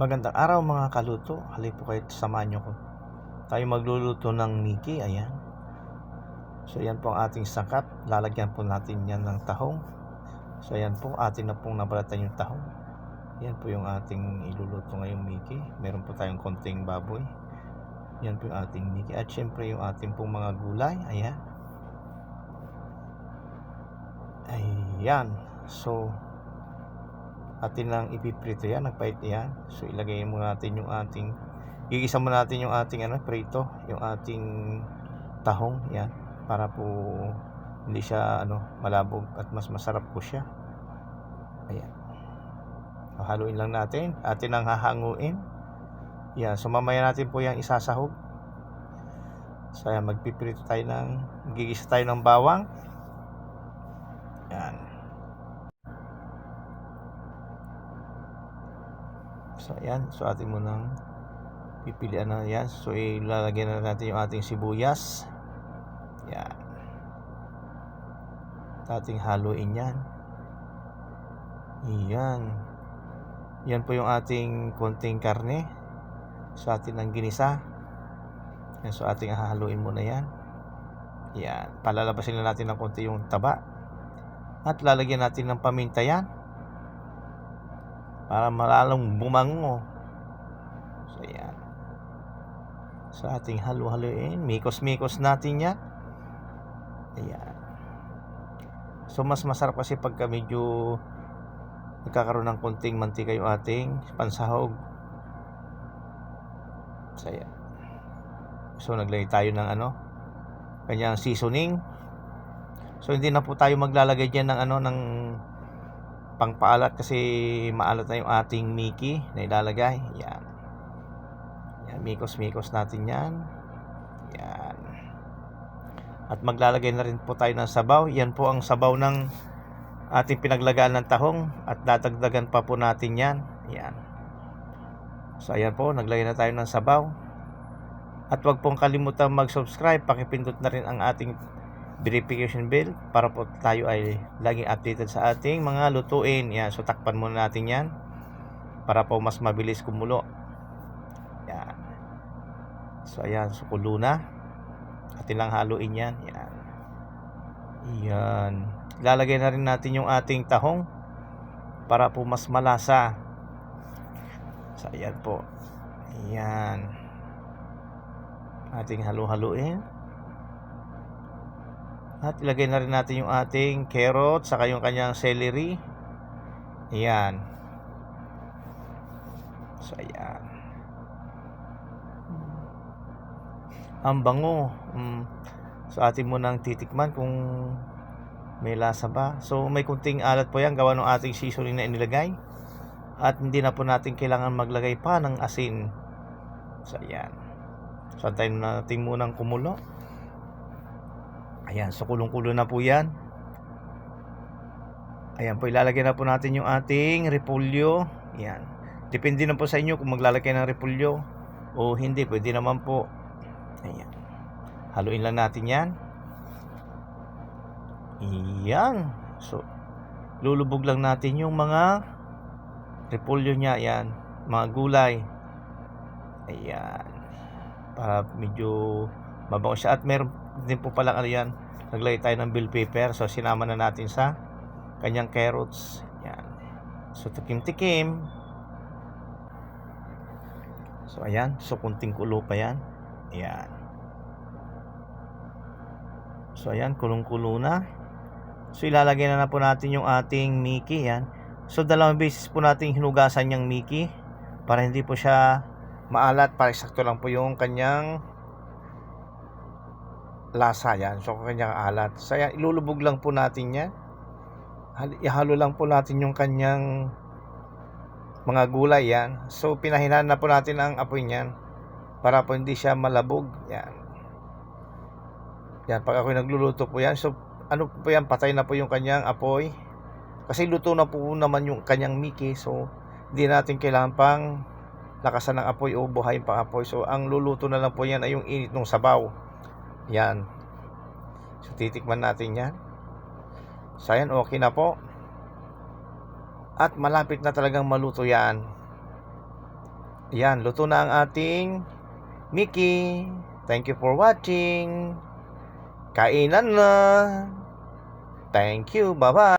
Magandang araw mga kaluto. Halip po kayo samahan nyo ko. Tayo magluluto ng Mickey. Ayan. So yan po ang ating sangkap. Lalagyan po natin yan ng tahong. So yan po. Atin na pong nabalatan yung tahong. Yan po yung ating iluluto ngayong Mickey. Meron po tayong konting baboy. Yan po yung ating Mickey. At syempre yung ating pong mga gulay. Ayan. Ayan. So, atin lang ipiprito yan, nagpait yan. So ilagay mo natin yung ating gigisa mo natin yung ating ano, prito, yung ating tahong yan para po hindi siya ano malabog at mas masarap po siya. Ayan. So, haluin lang natin, atin ang hahanguin. Yan, so mamaya natin po yung isasahog. So ayan, magpiprito tayo ng gigisa tayo ng bawang. Yan. So, ayan. So, atin mo nang pipilian na yan. So, ilalagyan na natin yung ating sibuyas. Yan. Ating haluin yan. Yan. Yan po yung ating konting karne. So, atin ang ginisa. Yan. So, ating hahaluin muna yan. Yan. Palalabasin na natin ng konti yung taba. At lalagyan natin ng paminta yan para malalong bumango. So, yan. So, ating halu-haluin. Mikos-mikos natin yan. Ayan. So, mas masarap kasi pagka medyo nagkakaroon ng konting mantika yung ating pansahog. So. So, naglagay tayo ng ano, kanyang seasoning. So, hindi na po tayo maglalagay dyan ng ano, ng pangpaalat kasi maalat na yung ating Mickey na ilalagay. Yan. Yan, mikos-mikos natin yan. Yan. At maglalagay na rin po tayo ng sabaw. Yan po ang sabaw ng ating pinaglagaan ng tahong at dadagdagan pa po natin yan. Yan. So ayan po, naglagay na tayo ng sabaw. At wag pong kalimutan mag-subscribe, pakipindot na rin ang ating verification bell para po tayo ay laging updated sa ating mga lutuin. Yan, so takpan muna natin yan para po mas mabilis kumulo. Yan. So ayan, so kulo na. Atin lang haluin yan. Yan. Yan. Lalagay na rin natin yung ating tahong para po mas malasa. So ayan po. Ayan. Ating halu-haluin. At ilagay na rin natin yung ating carrot saka yung kanyang celery. Ayan. So, ayan. Ang bango. Mm. So, atin mo nang titikman kung may lasa ba. So, may kunting alat po yan gawa ng ating seasoning na inilagay. At hindi na po natin kailangan maglagay pa ng asin. So, ayan. So, antayin natin munang kumulo. Ayan, so kulong-kulo na po yan. Ayan po, ilalagay na po natin yung ating repolyo. Ayan. Depende na po sa inyo kung maglalagay ng repolyo o hindi. Pwede naman po. Ayan. Haluin lang natin yan. Ayan. So, lulubog lang natin yung mga repolyo niya. Ayan. Mga gulay. Ayan. Para medyo mabango siya. At meron din po pala ano yan. Naglagay tayo ng bill paper. So, sinama na natin sa kanyang carrots. Yan. So, tikim-tikim. So, ayan. So, kunting kulo pa yan. Ayan. So, ayan. Kulong-kulo na. So, ilalagay na na po natin yung ating Mickey. Yan. So, dalawang beses po natin hinugasan yung Mickey. Para hindi po siya maalat. Para sakto lang po yung kanyang lasa yan. So, kanyang alat. So, ilulubog lang po natin yan. Ihalo lang po natin yung kanyang mga gulay yan. So, pinahinaan na po natin ang apoy niyan para po hindi siya malabog. Yan. Yan, pag ako nagluluto po yan. So, ano po yan, patay na po yung kanyang apoy. Kasi luto na po naman yung kanyang Mickey. So, hindi natin kailangan pang lakasan ng apoy o buhayin pang apoy. So, ang luluto na lang po yan ay yung init ng sabaw. Yan. So, titikman natin yan. So, ayan, okay na po. At malapit na talagang maluto yan. Yan, luto na ang ating Mickey. Thank you for watching. Kainan na. Thank you. Bye-bye.